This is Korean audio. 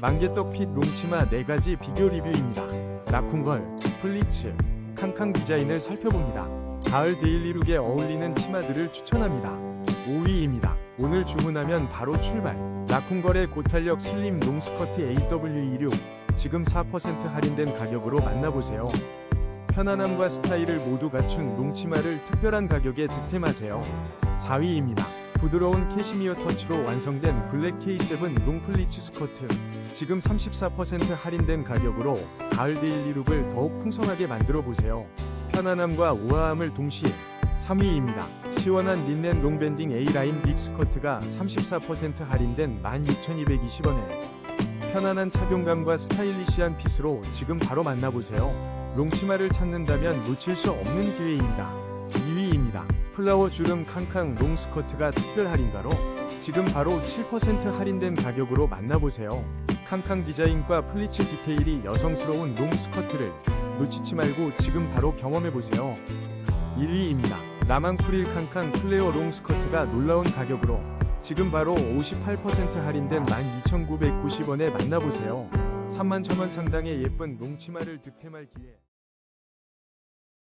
만개떡 핏 롱치마 4가지 비교 리뷰입니다. 라쿤걸, 플리츠, 캉캉 디자인을 살펴봅니다. 가을 데일리룩에 어울리는 치마들을 추천합니다. 5위입니다. 오늘 주문하면 바로 출발. 라쿤걸의 고탄력 슬림 롱스커트 AW26 지금 4% 할인된 가격으로 만나보세요. 편안함과 스타일을 모두 갖춘 롱치마를 특별한 가격에 득템하세요. 4위입니다. 부드러운 캐시미어 터치로 완성된 블랙 K7 롱플리츠 스커트 지금 34% 할인된 가격으로 가을 데일리 룩을 더욱 풍성하게 만들어 보세요. 편안함과 우아함을 동시에 3위입니다. 시원한 린넨 롱밴딩 A라인 빅 스커트가 34% 할인된 16,220원에 편안한 착용감과 스타일리시한 핏으로 지금 바로 만나보세요. 롱치마를 찾는다면 놓칠 수 없는 기회입니다. 2위입니다. 플라워 주름 캉캉 롱 스커트가 특별 할인가로 지금 바로 7% 할인된 가격으로 만나보세요. 캉캉 디자인과 플리츠 디테일이 여성스러운 롱 스커트를 놓치지 말고 지금 바로 경험해보세요. 1위입니다. 라망프릴 캉캉 플레어 롱 스커트가 놀라운 가격으로 지금 바로 58% 할인된 12,990원에 만나보세요. 3만 천원 상당의 예쁜 롱치마를 득템할 기회.